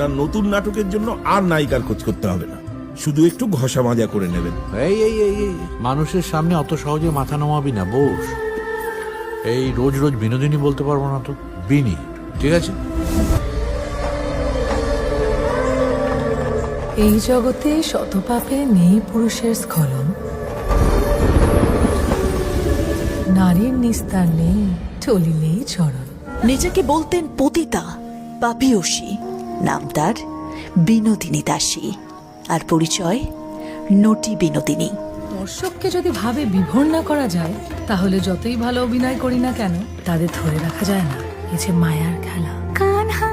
আপনার নতুন নাটকের জন্য আর নায়িকার খোঁজ করতে হবে না। শুধু একটু ঘষা মাজা করে নেবেন। এই এই এই এই। মানুষের সামনে অত সহজে মাথা নামাবি না বস। এই রোজ রোজ বিনোদিনী বলতে পারব না তো। বিনি ঠিক আছে? এই জগতে শতপাপে নেই পুরুষের স্খলন। নারীর নিস্তার নেই চলিলেই চরণ। নিজেকে বলতেন পতিতা পাপিয়সী নাম তার বিনোদিনী দাসী। আর পরিচয় নটি বিনোদিনী। দর্শককে যদি ভাবে বিভোর না করা যায় তাহলে যতই ভালো অভিনয় করি না কেন তাদের ধরে রাখা যায় না। এ যে মায়ার খেলা। কানহা